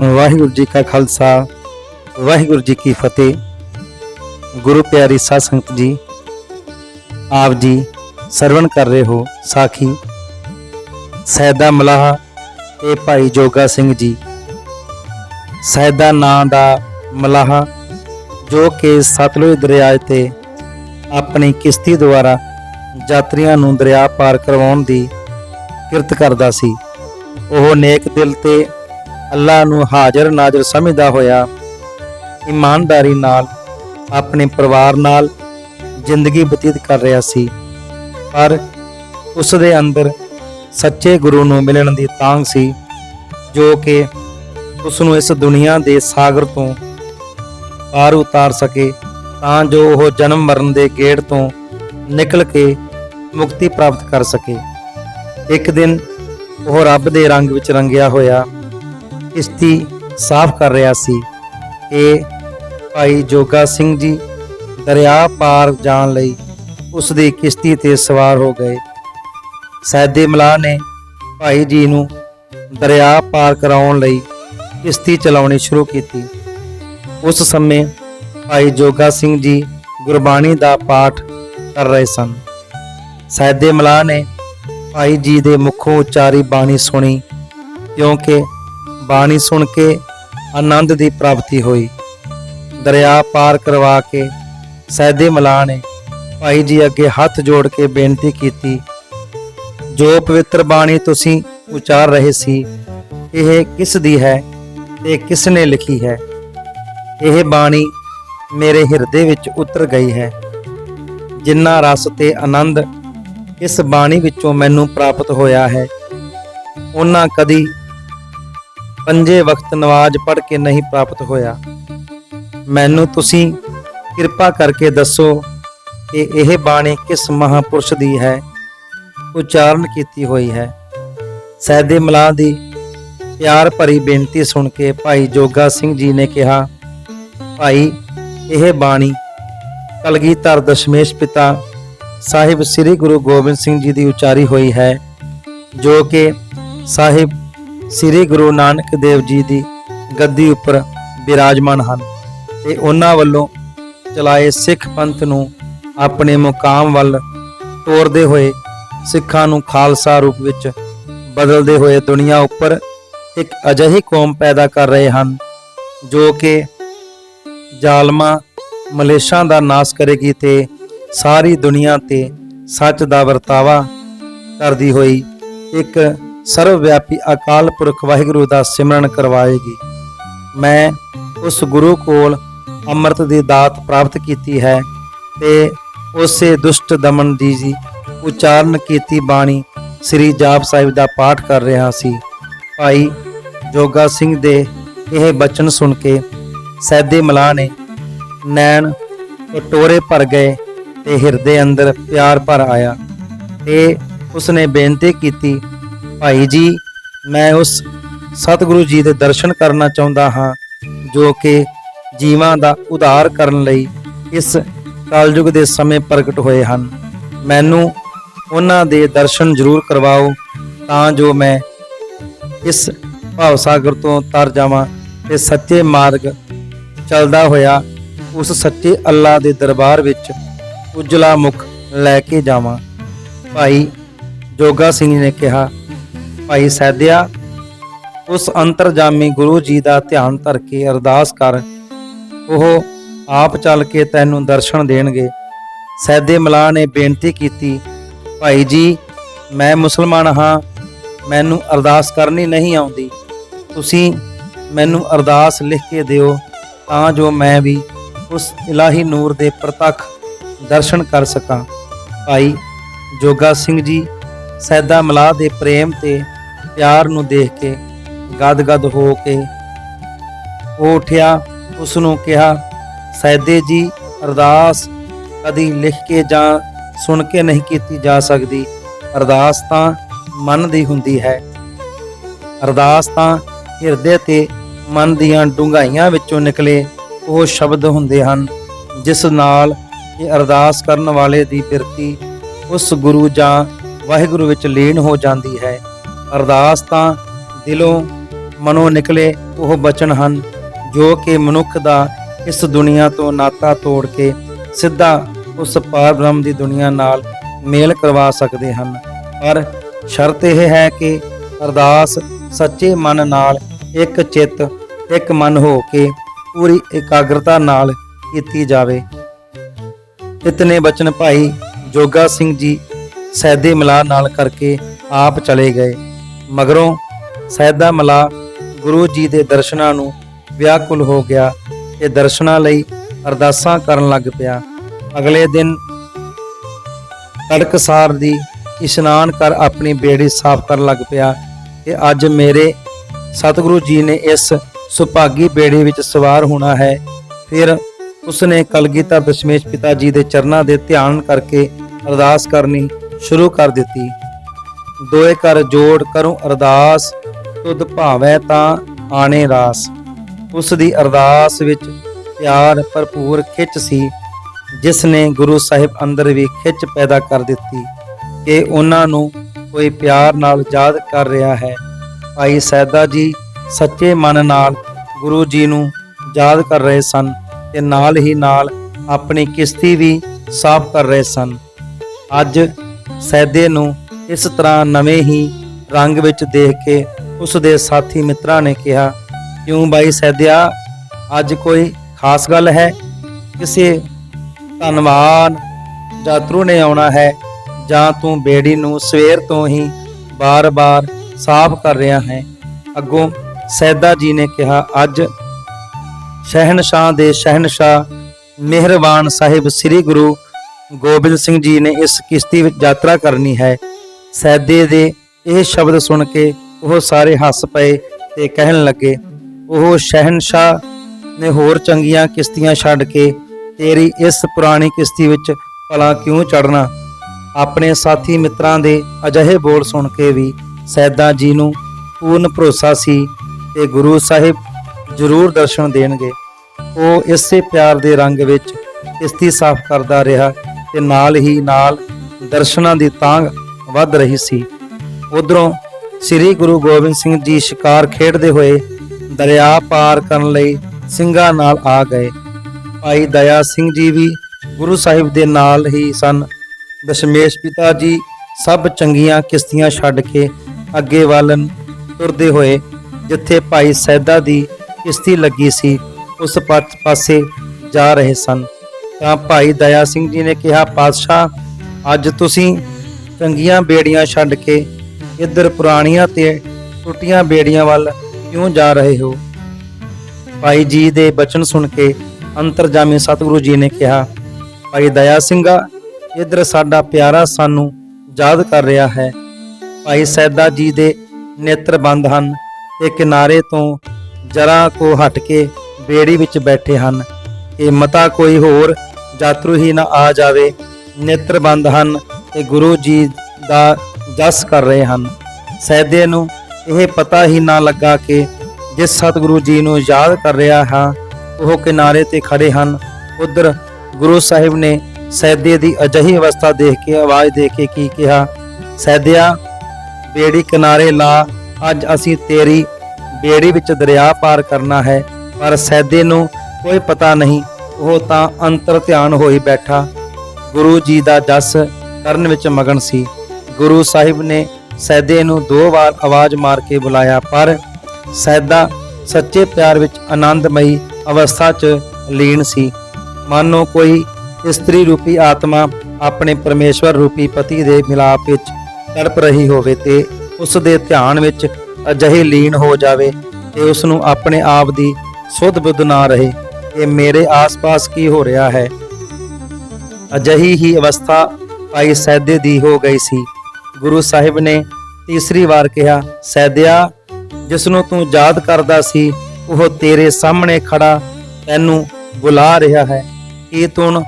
ਵਾਹਿਗੁਰੂ ਜੀ ਕਾ ਖਾਲਸਾ, ਵਾਹਿਗੁਰੂ ਜੀ ਕੀ ਫਤਿਹ। ਗੁਰੂ ਪਿਆਰੀ ਸਾਧ ਸੰਗਤ ਜੀ, ਆਪ ਜੀ ਸਰਵਣ ਕਰ ਰਹੇ ਹੋ ਸਾਖੀ। ਸੈਦਾ ਮਲਾਹ ਤੇ ਭਾਈ ਜੋਗਾ ਸਿੰਘ ਜੀ। ਸੈਦਾ ਨਾਂ ਦਾ ਮਲਾਹ ਜੋ ਕਿ ਸਤਲੁਜ ਦਰਿਆ ਤੇ ਆਪਣੀ ਕਿਸ਼ਤੀ ਦੁਆਰਾ ਯਾਤਰੀਆਂ ਨੂੰ ਦਰਿਆ ਪਾਰ ਕਰਵਾਉਣ ਦੀ ਕਿਰਤ ਕਰਦਾ ਸੀ। ਉਹ ਨੇਕ ਦਿਲ ਤੇ ਅੱਲਾ ਨੂੰ ਹਾਜ਼ਰ ਨਾਜ਼ਰ ਸਮਝਦਾ ਹੋਇਆ ਇਮਾਨਦਾਰੀ ਨਾਲ, ਆਪਣੇ ਪਰਿਵਾਰ ਨਾਲ ਜ਼ਿੰਦਗੀ ਬਤੀਤ ਕਰ ਰਿਹਾ ਸੀ। ਪਰ ਉਸ ਦੇ ਅੰਦਰ ਸੱਚੇ ਗੁਰੂ ਨੂੰ ਮਿਲਣ ਦੀ ਤਾਂਘ ਸੀ, ਜੋ ਕਿ ਉਸ ਨੂੰ ਇਸ ਦੁਨੀਆ ਦੇ ਸਾਗਰ ਤੋਂ ਪਾਰ ਉਤਾਰ ਸਕੇ, ਤਾਂ ਜੋ ਉਹ ਜਨਮ ਮਰਨ ਦੇ ਗੇੜ ਤੋਂ ਨਿਕਲ ਕੇ ਮੁਕਤੀ ਪ੍ਰਾਪਤ ਕਰ ਸਕੇ। ਇੱਕ ਦਿਨ ਉਹ ਰੱਬ ਦੇ ਰੰਗ ਵਿੱਚ ਰੰਗਿਆ ਹੋਇਆ ਕਿਸ਼ਤੀ ਸਾਫ਼ ਕਰ ਰਿਹਾ ਸੀ। ਕਿ ਭਾਈ ਜੋਗਾ ਸਿੰਘ ਜੀ ਦਰਿਆ ਪਾਰ ਜਾਣ ਲਈ ਉਸ ਦੀ ਕਿਸ਼ਤੀ ਤੇ ਸਵਾਰ ਹੋ ਗਏ। ਸੈਦੇ ਮਲਾਹ ਨੇ ਭਾਈ ਜੀ ਨੂੰ ਦਰਿਆ ਪਾਰ ਕਰਾਉਣ ਲਈ ਕਿਸ਼ਤੀ ਚਲਾਉਣੀ ਸ਼ੁਰੂ ਕੀਤੀ। ਉਸ ਸਮੇਂ ਭਾਈ ਜੋਗਾ ਸਿੰਘ ਜੀ ਗੁਰਬਾਣੀ ਦਾ ਪਾਠ ਕਰ ਰਹੇ ਸਨ। ਸੈਦੇ ਮਲਾਹ ਨੇ ਭਾਈ ਜੀ ਦੇ ਮੁਖੋਂ ਉਚਾਰੀ ਬਾਣੀ ਸੁਣੀ, ਕਿਉਂਕਿ ਬਾਣੀ ਸੁਣ ਕੇ ਆਨੰਦ ਦੀ ਪ੍ਰਾਪਤੀ ਹੋਈ। ਦਰਿਆ ਪਾਰ ਕਰਵਾ ਕੇ ਸੈਦੇ ਮਲਾ ਨੇ ਭਾਈ ਜੀ ਅੱਗੇ ਹੱਥ ਜੋੜ ਕੇ ਬੇਨਤੀ ਕੀਤੀ, ਜੋ ਪਵਿੱਤਰ ਬਾਣੀ ਤੁਸੀਂ ਉਚਾਰ ਰਹੇ ਸੀ, ਇਹ ਕਿਸ ਦੀ ਹੈ ਤੇ ਕਿਸ ਨੇ ਲਿਖੀ ਹੈ? ਇਹ ਬਾਣੀ ਮੇਰੇ ਹਿਰਦੇ ਵਿੱਚ ਉਤਰ ਗਈ ਹੈ। ਜਿੰਨਾ ਰਸ ਤੇ ਆਨੰਦ ਇਸ ਬਾਣੀ ਵਿੱਚੋਂ ਮੈਨੂੰ ਪ੍ਰਾਪਤ ਹੋਇਆ ਹੈ ਉਹਨਾਂ ਕਦੀ ਪੰਜੇ ਵਕਤ ਨਮਾਜ਼ ਪੜ੍ਹ ਕੇ ਨਹੀਂ ਪ੍ਰਾਪਤ ਹੋਇਆ। ਮੈਨੂੰ ਤੁਸੀਂ ਕਿਰਪਾ ਕਰਕੇ ਦੱਸੋ ਕਿ ਇਹ ਬਾਣੀ ਕਿਸ ਮਹਾਪੁਰਸ਼ ਦੀ ਹੈ? ਉਚਾਰਨ ਕੀਤੀ ਹੋਈ ਹੈ। ਸੈਦੇ ਮਲਾਹ ਦੀ ਪਿਆਰ ਭਰੀ ਬੇਨਤੀ ਸੁਣ ਕੇ ਭਾਈ ਜੋਗਾ ਸਿੰਘ ਜੀ ਨੇ ਕਿਹਾ, ਭਾਈ, ਇਹ ਬਾਣੀ ਕਲਗੀਧਰ ਦਸ਼ਮੇਸ਼ ਪਿਤਾ ਸਾਹਿਬ ਸ੍ਰੀ ਗੁਰੂ ਗੋਬਿੰਦ ਸਿੰਘ ਜੀ ਦੀ ਉਚਾਰੀ ਹੋਈ ਹੈ, ਜੋ ਕਿ ਸਾਹਿਬ ਸ੍ਰੀ ਗੁਰੂ ਨਾਨਕ ਦੇਵ ਜੀ ਦੀ ਗੱਦੀ ਉੱਪਰ ਬਿਰਾਜਮਾਨ ਹਨ ਤੇ ਉਹਨਾਂ ਵੱਲੋਂ ਚਲਾਏ ਸਿੱਖ ਪੰਥ ਨੂੰ ਆਪਣੇ ਮੁਕਾਮ ਵੱਲ ਤੋਰਦੇ ਹੋਏ ਸਿੱਖਾਂ ਨੂੰ ਖਾਲਸਾ ਰੂਪ ਵਿੱਚ ਬਦਲਦੇ ਹੋਏ ਦੁਨੀਆ ਉੱਪਰ ਇੱਕ ਅਜਿਹੀ ਕੌਮ ਪੈਦਾ ਕਰ ਰਹੇ ਹਨ ਜੋ ਕਿ ਜ਼ਾਲਮਾਂ, ਮਲੇਸ਼ਾਂ ਦਾ ਨਾਸ਼ ਕਰੇਗੀ ਤੇ ਸਾਰੀ ਦੁਨੀਆ ਤੇ ਸੱਚ ਦਾ ਵਰਤਾਵਾ ਕਰਦੀ ਹੋਈ ਇੱਕ ਸਰਵ ਵਿਆਪੀ ਅਕਾਲ ਪੁਰਖ ਵਾਹਿਗੁਰੂ ਦਾ ਸਿਮਰਨ ਕਰਵਾਏਗੀ। ਮੈਂ ਉਸ ਗੁਰੂ ਕੋਲ ਅੰਮ੍ਰਿਤ ਦੀ ਦਾਤ ਪ੍ਰਾਪਤ ਕੀਤੀ ਹੈ ਤੇ ਉਸੇ ਦੁਸ਼ਟ ਦਮਨ ਦੀ ਜੀ ਉਚਾਰਨ ਕੀਤੀ ਬਾਣੀ ਸ੍ਰੀ ਜਾਪ ਸਾਹਿਬ ਦਾ ਪਾਠ ਕਰ ਰਿਹਾ ਸੀ। ਭਾਈ ਜੋਗਾ ਸਿੰਘ ਦੇ ਇਹ ਬਚਨ ਸੁਣ ਕੇ ਸੈਦੇ ਮਲਾਹ ਨੇ ਨੈਣ ਟੋਰੇ ਭਰ ਗਏ ਤੇ ਹਿਰਦੇ ਅੰਦਰ ਪਿਆਰ ਭਰ ਆਇਆ। ਤੇ ਉਸਨੇ ਬੇਨਤੀ ਕੀਤੀ ਭਾਈ ਜੀ, ਮੈਂ ਉਸ ਸਤਿਗੁਰੂ ਜੀ ਦੇ ਦਰਸ਼ਨ ਕਰਨਾ ਚਾਹੁੰਦਾ ਹਾਂ, ਜੋ ਕਿ ਜੀਵਾਂ ਦਾ ਉਧਾਰ ਕਰਨ ਲਈ ਇਸ ਕਲਯੁਗ ਦੇ ਸਮੇਂ ਪ੍ਰਗਟ ਹੋਏ ਹਨ। ਮੈਨੂੰ ਉਹਨਾਂ ਦੇ ਦਰਸ਼ਨ ਜ਼ਰੂਰ ਕਰਵਾਓ, ਤਾਂ ਜੋ ਮੈਂ ਇਸ ਭਾਵ ਸਾਗਰ ਤੋਂ ਤਰ ਜਾਵਾਂ ਤੇ ਸੱਚੇ ਮਾਰਗ ਚੱਲਦਾ ਹੋਇਆ ਉਸ ਸੱਚੇ ਅੱਲਾ ਦੇ ਦਰਬਾਰ ਵਿੱਚ ਉਜਲਾ ਮੁਖ ਲੈ ਕੇ ਜਾਵਾਂ। ਭਾਈ ਜੋਗਾ ਸਿੰਘ ਨੇ ਕਿਹਾ ਭਾਈ ਸੈਦਿਆ ਉਸ ਅੰਤਰਜਾਮੀ ਗੁਰੂ ਜੀ ਦਾ ਧਿਆਨ ਧਰ ਕੇ ਅਰਦਾਸ ਕਰ, ਉਹ ਆਪ ਚੱਲ ਕੇ ਤੈਨੂੰ ਦਰਸ਼ਨ ਦੇਣਗੇ। ਸੈਦੇ ਮਲਾਹ ਨੇ ਬੇਨਤੀ ਕੀਤੀ, ਭਾਈ ਜੀ, ਮੈਂ ਮੁਸਲਮਾਨ ਹਾਂ, ਮੈਨੂੰ ਅਰਦਾਸ ਕਰਨੀ ਨਹੀਂ ਆਉਂਦੀ। ਤੁਸੀਂ ਮੈਨੂੰ ਅਰਦਾਸ ਲਿਖ ਕੇ ਦਿਓ, ਤਾਂ ਜੋ ਮੈਂ ਵੀ ਉਸ ਇਲਾਹੀ ਨੂਰ ਦੇ ਪ੍ਰਤੱਖ ਦਰਸ਼ਨ ਕਰ ਸਕਾਂ। ਭਾਈ ਜੋਗਾ ਸਿੰਘ ਜੀ ਸੈਦਾ ਮਲਾਹ ਦੇ ਪ੍ਰੇਮ ਤੇ ਪਿਆਰ ਨੂੰ ਦੇਖ ਕੇ, ਗਦਗਦ ਹੋ ਕੇ ਉਹ ਉੱਠਿਆ ਉਸ ਨੂੰ ਕਿਹਾ, ਸੈਦੇ ਜੀ, ਅਰਦਾਸ ਕਦੀ ਲਿਖ ਕੇ ਜਾਂ ਸੁਣ ਕੇ ਨਹੀਂ ਕੀਤੀ ਜਾ ਸਕਦੀ। ਅਰਦਾਸ ਤਾਂ ਮਨ ਦੀ ਹੁੰਦੀ ਹੈ। ਅਰਦਾਸ ਤਾਂ ਹਿਰਦੇ ਤੇ ਮਨ ਦੀਆਂ ਡੂੰਘਾਈਆਂ ਵਿੱਚੋਂ ਨਿਕਲੇ ਉਹ ਸ਼ਬਦ ਹੁੰਦੇ ਹਨ, ਜਿਸ ਨਾਲ ਇਹ ਅਰਦਾਸ ਕਰਨ ਵਾਲੇ ਦੀ ਬਿਰਤੀ ਉਸ ਗੁਰੂ ਜਾਂ ਵਾਹਿਗੁਰੂ ਵਿੱਚ ਲੀਨ ਹੋ ਜਾਂਦੀ ਹੈ। ਅਰਦਾਸ ਤਾਂ ਦਿਲੋਂ ਮਨੋਂ ਨਿਕਲੇ ਉਹ ਬਚਨ ਹਨ, ਜੋ ਕਿ ਮਨੁੱਖ ਦਾ ਇਸ ਦੁਨੀਆ ਤੋਂ ਨਾਤਾ ਤੋੜ ਕੇ ਸਿੱਧਾ ਉਸ ਪਾਰ ਬ੍ਰਹਮ ਦੀ ਦੁਨੀਆ ਨਾਲ ਮੇਲ ਕਰਵਾ ਸਕਦੇ ਹਨ। ਪਰ ਸ਼ਰਤ ਇਹ ਹੈ ਕਿ ਅਰਦਾਸ ਸੱਚੇ ਮਨ ਨਾਲ ਇੱਕ ਚਿੱਤ, ਇੱਕ ਮਨ ਹੋ ਕੇ ਪੂਰੀ ਇਕਾਗਰਤਾ ਨਾਲ ਕੀਤੀ ਜਾਵੇ। ਇਤਨੇ ਬਚਨ ਭਾਈ ਜੋਗਾ ਸਿੰਘ ਜੀ ਸੈਦੇ ਮਿਲਾ ਨਾਲ ਕਰਕੇ ਆਪ ਚਲੇ ਗਏ। ਮਗਰੋਂ ਸੈਦਾ ਮਿਲਾ ਗੁਰੂ ਜੀ ਦੇ ਦਰਸ਼ਨਾਂ ਨੂੰ ਵਿਆਕੁਲ ਹੋ ਗਿਆ। ਤੇ ਦਰਸ਼ਨਾਂ ਲਈ ਅਰਦਾਸਾਂ ਕਰਨ ਲੱਗ ਪਿਆ। ਅਗਲੇ ਦਿਨ ਤੜਕਸਾਰ ਦੀ ਇਸ਼ਨਾਨ ਕਰ ਆਪਣੀ ਬੇੜੀ ਸਾਫ਼ ਕਰਨ ਲੱਗ ਪਿਆ ਕਿ ਅੱਜ ਮੇਰੇ ਸਤਿਗੁਰੂ ਜੀ ਨੇ ਇਸ ਸੁਭਾਗੀ ਬੇੜੀ ਵਿੱਚ ਸਵਾਰ ਹੋਣਾ ਹੈ। ਫਿਰ ਉਸਨੇ ਕਲਗੀਧਰ ਦਸ਼ਮੇਸ਼ ਪਿਤਾ ਜੀ ਦੇ ਚਰਨਾਂ ਦੇ ਧਿਆਨ ਕਰਕੇ ਅਰਦਾਸ ਕਰਨੀ ਸ਼ੁਰੂ ਕਰ ਦਿੱਤੀ। ਦੋਏ ਕਰ ਜੋੜ ਕਰੂੰ ਅਰਦਾਸ, ਤੁਧ ਭਾਵੇਂ ਤਾਂ ਆਣੇ ਰਾਸ। ਉਸ ਦੀ ਅਰਦਾਸ ਵਿੱਚ ਪਿਆਰ ਭਰਪੂਰ ਖਿੱਚ ਸੀ ਜਿਸ ਨੇ ਗੁਰੂ ਸਾਹਿਬ ਅੰਦਰ ਵੀ ਖਿੱਚ ਪੈਦਾ ਕਰ ਦਿੱਤੀ, ਕਿ ਉਹਨਾਂ ਨੂੰ ਕੋਈ ਪਿਆਰ ਨਾਲ ਯਾਦ ਕਰ ਰਿਹਾ ਹੈ। ਭਾਈ ਸੈਦਾ ਜੀ ਸੱਚੇ ਮਨ ਨਾਲ ਗੁਰੂ ਜੀ ਨੂੰ ਯਾਦ ਕਰ ਰਹੇ ਸਨ ਤੇ ਨਾਲ ਹੀ ਨਾਲ ਆਪਣੀ ਕਿਸ਼ਤੀ ਵੀ ਸਾਫ਼ ਕਰ ਰਹੇ ਸਨ। ਅੱਜ ਸੈਦੇ ਨੂੰ ਇਸ ਤਰ੍ਹਾਂ ਨਵੇਂ ਹੀ ਰੰਗ ਵਿੱਚ ਦੇਖ ਕੇ ਉਸ ਦੇ ਸਾਥੀ ਮਿੱਤਰਾਂ ਨੇ ਕਿਹਾ, ਕਿਉਂ ਬਾਈ ਸੈਦਿਆ, ਅੱਜ ਕੋਈ ਖਾਸ ਗੱਲ ਹੈ? ਕਿਸੇ ਧੰਨਵਾਨ ਯਾਤਰੂ ਨੇ ਆਉਣਾ ਹੈ ਜਾਂ ਤੂੰ ਬੇੜੀ ਨੂੰ ਸਵੇਰ ਤੋਂ ਹੀ ਬਾਰ-ਬਾਰ ਸਾਫ਼ ਕਰ ਰਿਹਾ ਹੈ? ਅੱਗੋਂ ਸੈਦਾ ਜੀ ਨੇ ਕਿਹਾ, ਅੱਜ ਸ਼ਹਿਨशाह ਦੇ ਸ਼ਹਿਨशाह ਮਿਹਰਬਾਨ ਸਾਹਿਬ ਸ੍ਰੀ ਗੁਰੂ ਗੋਬਿੰਦ ਸਿੰਘ ਜੀ ਨੇ ਇਸ ਕਿਸ਼ਤੀ ਵਿੱਚ ਯਾਤਰਾ ਕਰਨੀ ਹੈ। ਸੈਦੇ ਦੇ ਇਹ ਸ਼ਬਦ ਸੁਣ ਕੇ ਉਹ ਸਾਰੇ ਹੱਸ ਪਏ ਤੇ ਕਹਿਣ ਲੱਗੇ, ਉਹ ਸ਼ਹਿਨशाह ਨੇ ਹੋਰ ਚੰਗੀਆਂ ਕਿਸ਼ਤੀਆਂ ਛੱਡ ਕੇ ਤੇਰੀ ਇਸ ਪੁਰਾਣੀ ਕਿਸ਼ਤੀ ਵਿੱਚ ਭਲਾ ਕਿਉਂ ਚੜਨਾ ਆਪਣੇ ਸਾਥੀ ਮਿੱਤਰਾਂ ਦੇ ਅਜਿਹੇ ਬੋਲ ਸੁਣ ਕੇ ਵੀ ਸੈਦਾ ਜੀ ਨੂੰ ਪੂਰਨ ਭਰੋਸਾ ਸੀ ਕਿ ਗੁਰੂ ਸਾਹਿਬ ਜ਼ਰੂਰ ਦਰਸ਼ਨ ਦੇਣਗੇ। ਉਹ ਇਸੇ ਪਿਆਰ ਦੇ ਰੰਗ ਵਿੱਚ ਕਿਸ਼ਤੀ ਸਾਫ਼ ਕਰਦਾ ਰਿਹਾ ਤੇ ਨਾਲ ਹੀ ਨਾਲ ਦਰਸ਼ਨਾਂ ਦੀ ਤਾਂਘ ਵੱਧ ਰਹੀ ਸੀ। ਉਧਰੋਂ ਸ੍ਰੀ ਗੁਰੂ ਗੋਬਿੰਦ ਸਿੰਘ ਜੀ ਸ਼ਿਕਾਰ ਖੇਡਦੇ ਹੋਏ ਦਰਿਆ ਪਾਰ ਕਰਨ ਲਈ ਸਿੰਘਾਂ ਨਾਲ ਆ ਗਏ। ਭਾਈ ਦਇਆ ਸਿੰਘ ਜੀ ਵੀ ਗੁਰੂ ਸਾਹਿਬ ਦੇ ਨਾਲ ਹੀ ਸਨ। ਦਸ਼ਮੇਸ਼ ਪਿਤਾ ਜੀ ਸਭ ਚੰਗੀਆਂ ਕਿਸ਼ਤੀਆਂ ਛੱਡ ਕੇ ਅੱਗੇ ਵੱਲ ਤੁਰਦੇ ਹੋਏ ਜਿੱਥੇ ਭਾਈ ਸੈਦਾ ਦੀ ਕਿਸ਼ਤੀ ਲੱਗੀ ਸੀ, ਉਸ ਪਾਸੇ ਜਾ ਰਹੇ ਸਨ। ਤਾਂ ਭਾਈ ਦਇਆ ਸਿੰਘ ਜੀ ਨੇ ਕਿਹਾ, ਪਾਤਸ਼ਾਹ, ਅੱਜ ਤੁਸੀਂ ਚੰਗੀਆਂ ਬੇੜੀਆਂ ਛੱਡ ਕੇ ਇੱਧਰ ਪੁਰਾਣੀਆਂ ਤੇ ਟੁੱਟੀਆਂ ਬੇੜੀਆਂ ਵੱਲ ਕਿਉਂ ਜਾ ਰਹੇ ਹੋ? ਭਾਈ ਜੀ ਦੇ ਬਚਨ ਸੁਣ ਕੇ ਅੰਤਰਜਾਮੀ ਸਤਿਗੁਰੂ ਜੀ ਨੇ ਕਿਹਾ, ਭਾਈ ਦਇਆ ਸਿੰਘਾ, ਇੱਧਰ ਸਾਡਾ ਪਿਆਰਾ ਸਾਨੂੰ ਯਾਦ ਕਰ ਰਿਹਾ ਹੈ। ਭਾਈ ਸੈਦਾ ਜੀ ਦੇ ਨੇਤਰ ਬੰਦ ਹਨ ਤੇ ਕਿਨਾਰੇ ਤੋਂ ਜਰਾ ਕੋ ਹਟ ਕੇ ਬੇੜੀ ਵਿੱਚ ਬੈਠੇ ਹਨ। ਇਹ ਮਤਾ ਕੋਈ ਹੋਰ ਯਾਤਰੂ ਹੀ ਨਾ ਆ ਜਾਵੇ। ਨੇਤਰ ਬੰਦ ਹਨ ਤੇ ਗੁਰੂ ਜੀ ਦਾ ਜਸ ਕਰ ਰਹੇ ਹਨ। ਸੈਦੇ ਨੂੰ ਇਹ ਪਤਾ ਹੀ ਨਾ ਲੱਗਾ ਕਿ ਜਿਸ ਸਤਿਗੁਰੂ ਜੀ ਨੂੰ ਯਾਦ ਕਰ ਰਿਹਾ ਹਾਂ, ਉਹ ਕਿਨਾਰੇ ਤੇ ਖੜੇ ਹਨ। ਉਧਰ ਗੁਰੂ ਸਾਹਿਬ ਨੇ ਸੈਦੇ ਦੀ ਅਜਿਹੀ ਅਵਸਥਾ ਦੇਖ ਕੇ, ਆਵਾਜ਼ ਦੇ ਕੇ ਕੀ ਕਿਹਾ ਸੈਦਿਆ ਬੇੜੀ ਕਿਨਾਰੇ ਲਾ, ਅੱਜ ਅਸੀਂ ਤੇਰੀ ਬੇੜੀ ਵਿੱਚ ਦਰਿਆ ਪਾਰ ਕਰਨਾ ਹੈ। ਪਰ ਸੈਦੇ ਨੂੰ ਕੋਈ ਪਤਾ ਨਹੀਂ, ਉਹ ਤਾਂ ਅੰਤਰ ਧਿਆਨ ਹੋਈ ਬੈਠਾ। ਗੁਰੂ ਜੀ ਦਾ ਜਸ ਕਰਨ ਵਿੱਚ ਮਗਨ ਸੀ। ਗੁਰੂ ਸਾਹਿਬ ਨੇ ਸੈਦੇ ਨੂੰ ਦੋ ਵਾਰ ਆਵਾਜ਼ ਮਾਰ ਕੇ ਬੁਲਾਇਆ, ਪਰ ਸੈਦਾ ਸੱਚੇ ਪਿਆਰ ਵਿੱਚ ਆਨੰਦਮਈ ਅਵਸਥਾ 'ਚ ਲੀਨ ਸੀ। ਮਾਨੋ ਕੋਈ ਇਸਤਰੀ ਰੂਪੀ ਆਤਮਾ ਆਪਣੇ ਪਰਮੇਸ਼ਵਰ ਰੂਪੀ ਪਤੀ ਦੇ ਮਿਲਾਪ ਵਿੱਚ ਤੜਪ ਰਹੀ ਹੋਵੇ ਤੇ ਉਸ ਦੇ ਧਿਆਨ ਵਿੱਚ ਅਜਿਹੀ ਲੀਨ ਹੋ ਜਾਵੇ ਤੇ ਉਸ ਨੂੰ ਆਪਣੇ ਆਪ ਦੀ ਸੁਧ ਬੁੱਧ ਨਾ ਰਹੇ ਕਿ ਮੇਰੇ ਆਸ-ਪਾਸ ਕੀ ਹੋ ਰਿਹਾ ਹੈ? ਅਜਿਹੀ ਹੀ ਅਵਸਥਾ ਭਾਈ ਸੈਦੇ ਦੀ ਹੋ ਗਈ ਸੀ। ਗੁਰੂ ਸਾਹਿਬ ਨੇ ਤੀਸਰੀ ਵਾਰ ਕਿਹਾ, ਸੈਦਿਆ ਜਿਸ ਨੂੰ ਤੂੰ ਯਾਦ ਕਰਦਾ ਸੀ, ਉਹ ਤੇਰੇ ਸਾਹਮਣੇ ਖੜਾ ਤੈਨੂੰ ਬੁਲਾ ਰਿਹਾ ਹੈ। ਕੀ ਤੂੰ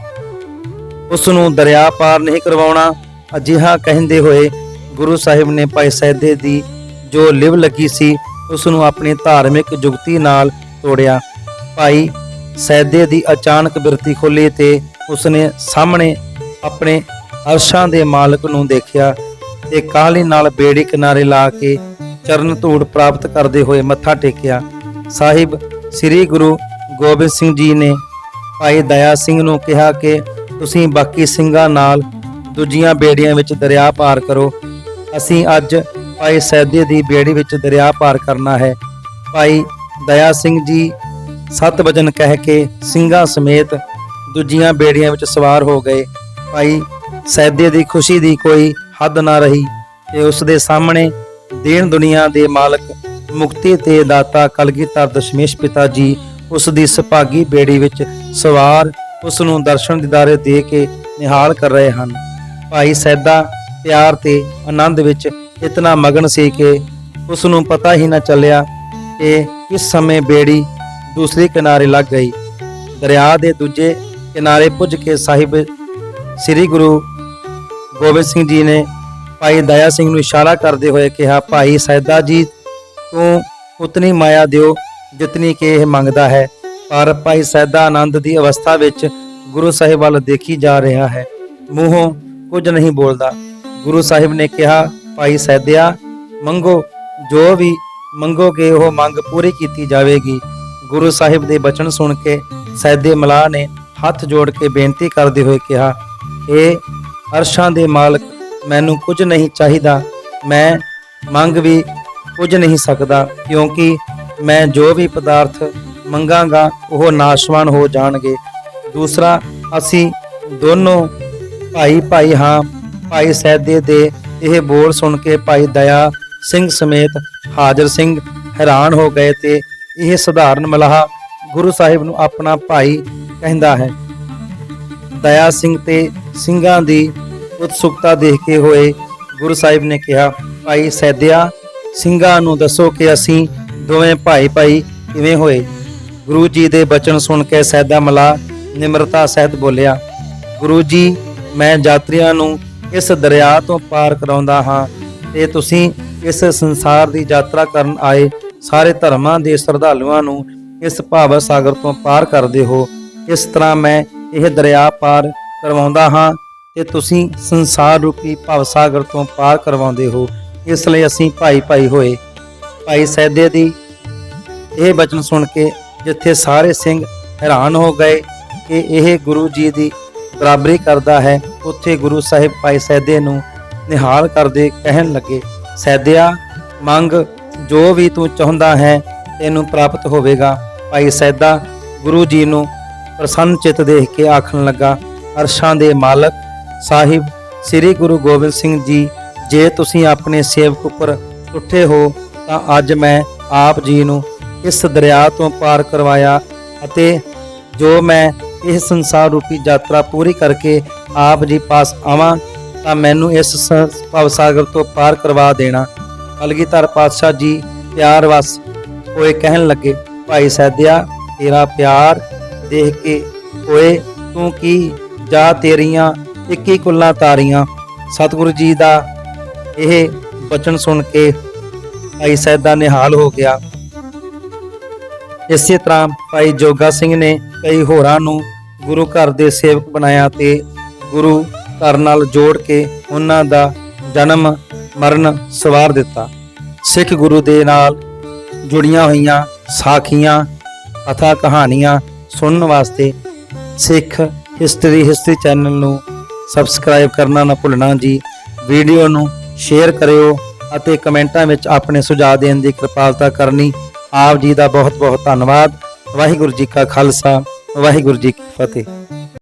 ਉਸ ਨੂੰ ਦਰਿਆ ਪਾਰ ਨਹੀਂ ਕਰਵਾਉਣਾ? ਅਜਿਹਾ ਕਹਿੰਦੇ ਹੋਏ ਗੁਰੂ ਸਾਹਿਬ ਨੇ ਭਾਈ ਸੈਦੇ ਦੀ ਜੋ ਲਿਵ ਲੱਗੀ ਸੀ ਉਸ ਨੂੰ ਆਪਣੀ ਧਾਰਮਿਕ ਜੁਗਤੀ ਨਾਲ ਤੋੜਿਆ। ਭਾਈ ਸੈਦੇ ਦੀ ਅਚਾਨਕ ਬਿਰਤੀ ਖੋਲੀ ਤੇ ਉਸਨੇ ਸਾਹਮਣੇ ਆਪਣੇ ਅਰਸ਼ਾਂ ਦੇ ਮਾਲਕ ਨੂੰ ਦੇਖਿਆ ਤੇ ਕਾਹਲੀ ਨਾਲ ਬੇੜੀ ਕਿਨਾਰੇ ਲਾ ਕੇ ਚਰਨ ਧੂੜ ਪ੍ਰਾਪਤ ਕਰਦੇ ਹੋਏ ਮੱਥਾ ਟੇਕਿਆ। ਸਾਹਿਬ, ਸ੍ਰੀ ਗੁਰੂ ਗੋਬਿੰਦ ਸਿੰਘ ਜੀ ਨੇ ਭਾਈ ਦਇਆ ਸਿੰਘ ਨੂੰ ਕਿਹਾ ਕਿ ਤੁਸੀਂ ਬਾਕੀ ਸਿੰਘਾਂ ਨਾਲ ਦੂਜੀਆਂ ਬੇੜੀਆਂ ਵਿੱਚ ਦਰਿਆ ਪਾਰ ਕਰੋ। ਅਸੀਂ ਅੱਜ ਭਾਈ ਸੈਦੇ ਦੀ ਬੇੜੀ ਵਿੱਚ ਦਰਿਆ ਪਾਰ ਕਰਨਾ ਹੈ। ਭਾਈ ਦਇਆ ਸਿੰਘ ਜੀ ਸਤ ਵਜਨ ਕਹਿ ਕੇ ਸਿੰਘਾਂ ਸਮੇਤ ਦੂਜੀਆਂ ਬੇੜੀਆਂ ਵਿੱਚ ਸਵਾਰ ਹੋ ਗਏ। ਭਾਈ ਸੈਦੇ ਦੀ ਖੁਸ਼ੀ ਦੀ ਕੋਈ ਹੱਦ ਨਾ ਰਹੀ ਤੇ ਉਸ ਦੇ ਸਾਹਮਣੇ ਦੇਣ ਦੁਨੀਆ ਦੇ ਮਾਲਕ, ਮੁਕਤੀ ਤੇ ਦਾਤਾ ਕਲਗੀਧਰ ਦਸ਼ਮੇਸ਼ ਪਿਤਾ ਜੀ ਉਸ ਦੀ ਸੁਭਾਗੀ ਬੇੜੀ ਵਿੱਚ ਸਵਾਰ ਉਸ ਨੂੰ ਦਰਸ਼ਨ ਦਿਦਾਰੇ ਦੇ ਕੇ ਨਿਹਾਲ ਕਰ ਰਹੇ ਹਨ। ਭਾਈ ਸੈਦਾ ਪਿਆਰ ਤੇ ਆਨੰਦ ਵਿੱਚ ਇਤਨਾ ਮਗਨ ਸੀ ਕਿ ਉਸ ਨੂੰ ਪਤਾ ਹੀ ਨਾ ਚੱਲਿਆ ਕਿ ਕਿਸ ਸਮੇਂ ਬੇੜੀ ਦੂਸਰੇ ਕਿਨਾਰੇ ਲੱਗ ਗਈ। ਦਰਿਆ ਦੇ ਦੂਜੇ ਕਿਨਾਰੇ ਪੁੱਜ ਕੇ ਸਾਹਿਬ ਸ੍ਰੀ ਗੁਰੂ ਗੋਬਿੰਦ ਸਿੰਘ ਜੀ ਨੇ ਭਾਈ ਦਇਆ ਸਿੰਘ ਨੂੰ ਇਸ਼ਾਰਾ ਕਰਦੇ ਹੋਏ ਕਿਹਾ, ਭਾਈ ਸੈਦਾ ਜੀ, ਤੂੰ ਉਤਨੀ ਮਾਇਆ ਦਿਓ, ਜਿਤਨੀ ਕਿ ਇਹ ਮੰਗਦਾ ਹੈ। ਪਰ ਭਾਈ ਸੈਦਾ ਆਨੰਦ ਦੀ ਅਵਸਥਾ ਵਿੱਚ ਗੁਰੂ ਸਾਹਿਬ ਵੱਲ ਦੇਖੀ ਜਾ ਰਿਹਾ ਹੈ। ਮੂੰਹੋਂ ਕੁਝ ਨਹੀਂ ਬੋਲਦਾ। ਗੁਰੂ ਸਾਹਿਬ ਨੇ ਕਿਹਾ, ਭਾਈ ਸੈਦਿਆ, ਮੰਗੋ, ਜੋ ਵੀ ਮੰਗੋਗੇ, ਉਹ ਮੰਗ ਪੂਰੀ ਕੀਤੀ ਜਾਵੇਗੀ। ਗੁਰੂ ਸਾਹਿਬ ਦੇ ਬਚਨ ਸੁਣ ਕੇ ਸੈਦੇ ਮਲਾਹ ਨੇ ਹੱਥ ਜੋੜ ਕੇ ਬੇਨਤੀ ਕਰਦੇ ਹੋਏ ਕਿਹਾ, ਇਹ ਅਰਸ਼ਾਂ ਦੇ ਮਾਲਕ ਮੈਨੂੰ ਕੁਝ ਨਹੀਂ ਚਾਹੀਦਾ। ਮੈਂ ਮੰਗ ਵੀ ਕੁਝ ਨਹੀਂ ਸਕਦਾ, ਕਿਉਂਕਿ ਮੈਂ ਜੋ ਵੀ ਪਦਾਰਥ ਮੰਗਾਂਗਾ, ਉਹ ਨਾਸ਼ਵਾਨ ਹੋ ਜਾਣਗੇ। ਦੂਸਰਾ, ਅਸੀਂ ਦੋਨੋਂ ਭਾਈ ਭਾਈ ਹਾਂ, ਭਾਈ ਸੈਦੇ ਦੇ ਇਹ ਬੋਲ ਸੁਣ ਕੇ ਭਾਈ ਦਇਆ ਸਿੰਘ ਸਮੇਤ ਹਾਜ਼ਰ ਸਿੰਘ ਹੈਰਾਨ ਹੋ ਗਏ ਤੇ ਇਹ ਸਧਾਰਨ ਮਲਾਹ ਗੁਰੂ ਸਾਹਿਬ ਨੂੰ ਆਪਣਾ ਭਾਈ ਕਹਿੰਦਾ ਹੈ। ਦਇਆ ਸਿੰਘ ਤੇ ਸਿੰਘਾਂ ਦੀ ਉਤਸੁਕਤਾ ਦੇਖ ਕੇ ਹੋਏ, ਗੁਰੂ ਸਾਹਿਬ ਨੇ ਕਿਹਾ, ਭਾਈ ਸੈਦਿਆ, ਸਿੰਘਾਂ ਨੂੰ ਦੱਸੋ ਕਿ ਅਸੀਂ ਦੋਵੇਂ ਭਾਈ ਭਾਈ ਕਿਵੇਂ ਹੋਏ? ਗੁਰੂ ਜੀ ਦੇ ਬਚਨ ਸੁਣ ਕੇ ਸੈਦਾ ਮਲਾ ਨਿਮਰਤਾ ਸਹਿਤ ਬੋਲਿਆ, ਗੁਰੂ ਜੀ, ਮੈਂ ਯਾਤਰੀਆਂ ਨੂੰ ਇਸ ਦਰਿਆ ਤੋਂ ਪਾਰ ਕਰਾਉਂਦਾ ਹਾਂ ਤੇ ਤੁਸੀਂ ਇਸ ਸੰਸਾਰ ਦੀ ਯਾਤਰਾ ਕਰਨ ਆਏ ਸਾਰੇ ਧਰਮਾਂ ਦੇ ਸ਼ਰਧਾਲੂਆਂ ਨੂੰ ਇਸ ਭਾਵ ਸਾਗਰ ਤੋਂ ਪਾਰ ਕਰਦੇ ਹੋ। ਇਸ ਤਰ੍ਹਾਂ ਮੈਂ ਇਹ ਦਰਿਆ ਪਾਰ ਕਰਵਾਉਂਦਾ ਹਾਂ ਤੇ ਤੁਸੀਂ ਸੰਸਾਰ ਰੂਪੀ ਭਵ ਸਾਗਰ ਤੋਂ ਪਾਰ ਕਰਵਾਉਂਦੇ ਹੋ, ਇਸ ਲਈ ਅਸੀਂ ਭਾਈ ਭਾਈ ਹੋਏ। ਭਾਈ ਸੈਦੇ ਦੀ ਇਹ ਬਚਨ ਸੁਣ ਕੇ ਜਿੱਥੇ ਸਾਰੇ ਸਿੰਘ ਹੈਰਾਨ ਹੋ ਗਏ ਕਿ ਇਹ ਗੁਰੂ ਜੀ ਦੀ ਬਰਾਬਰੀ ਕਰਦਾ ਹੈ, ਉੱਥੇ ਗੁਰੂ ਸਾਹਿਬ ਭਾਈ ਸੈਦੇ ਨੂੰ ਨਿਹਾਲ ਕਰਦੇ ਕਹਿਣ ਲੱਗੇ ਸੈਦਿਆ ਮੰਗ, ਜੋ ਵੀ ਤੂੰ ਚਾਹੁੰਦਾ ਹੈ, ਤੈਨੂੰ ਪ੍ਰਾਪਤ ਹੋਵੇਗਾ। ਭਾਈ ਸੈਦਾ ਗੁਰੂ ਜੀ ਨੂੰ ਪ੍ਰਸੰਨ ਚਿਤ ਦੇਖ ਕੇ ਆਖਣ ਲੱਗਾ, ਅਰਸ਼ਾਂ ਦੇ ਮਾਲਕ ਸਾਹਿਬ, ਸ੍ਰੀ ਗੁਰੂ ਗੋਬਿੰਦ ਸਿੰਘ ਜੀ, ਜੇ ਤੁਸੀਂ ਆਪਣੇ ਸੇਵਕ ਉੱਪਰ ਉੱਠੇ ਹੋ, ਤਾਂ ਅੱਜ ਮੈਂ ਆਪ ਜੀ ਨੂੰ ਇਸ ਦਰਿਆ ਤੋਂ ਪਾਰ ਕਰਵਾਇਆ ਅਤੇ ਜੋ ਮੈਂ ਇਹ ਸੰਸਾਰ ਰੂਪੀ ਯਾਤਰਾ ਪੂਰੀ ਕਰਕੇ ਆਪ ਜੀ ਪਾਸ ਆਵਾਂ, ਤਾਂ ਮੈਨੂੰ ਇਸ ਸ- ਭਵ ਸਾਗਰ ਤੋਂ ਪਾਰ ਕਰਵਾ ਦੇਣਾ। ਕਲਗੀਧਰ ਪਾਤਸ਼ਾਹ ਜੀ, ਪਿਆਰ ਵਸ ਹੋਏ ਕਹਿਣ ਲੱਗੇ, ਭਾਈ ਸੈਦਿਆ, ਤੇਰਾ ਪਿਆਰ ਦੇਖ ਕੇ ਹੋਏ, ਤੂੰ ਕੀ ਜਾ ਤੇਰੀਆਂ ਇੱਕੀ ਕੁੱਲਾਂ ਤਾਰੀਆਂ। ਸਤਿਗੁਰੂ ਜੀ ਦਾ ਇਹ ਬਚਨ ਸੁਣ ਕੇ ਭਾਈ ਸੈਦਾ ਨਿਹਾਲ ਹੋ ਗਿਆ। ਇਸੇ ਤਰ੍ਹਾਂ ਭਾਈ ਜੋਗਾ ਸਿੰਘ ਨੇ ਕਈ ਹੋਰਾਂ ਨੂੰ ਗੁਰੂ ਘਰ ਦੇ ਸੇਵਕ ਬਣਾਇਆ ਤੇ ਗੁਰੂ ਘਰ ਨਾਲ ਜੋੜ ਕੇ ਉਹਨਾਂ ਦਾ ਜਨਮ, ਮਰਨ, ਸਵਾਰ ਦਿੱਤਾ। ਸਿੱਖ ਗੁਰੂ ਦੇ ਨਾਲ ਜੁੜੀਆਂ ਹੋਈਆਂ ਸਾਖੀਆਂ ਅਥਾ ਕਹਾਣੀਆਂ ਸੁਣਨ ਵਾਸਤੇ ਸਿੱਖ ਹਿਸਟਰੀ ਹਿਸਟਰੀ ਚੈਨਲ ਨੂੰ ਸਬਸਕ੍ਰਾਈਬ ਕਰਨਾ ਨਾ ਭੁੱਲਣਾ ਜੀ। ਵੀਡੀਓ ਨੂੰ ਸ਼ੇਅਰ ਕਰਿਓ ਅਤੇ ਕਮੈਂਟਾਂ ਵਿੱਚ ਆਪਣੇ ਸੁਝਾਅ ਦੇਣ ਦੀ ਕਿਰਪਾਲਤਾ ਕਰਨੀ। ਆਪ ਜੀ ਦਾ ਬਹੁਤ ਬਹੁਤ ਧੰਨਵਾਦ। ਵਾਹਿਗੁਰੂ ਜੀ ਕਾ ਖਾਲਸਾ, ਵਾਹਿਗੁਰੂ ਜੀ ਕੀ ਫਤਿਹ।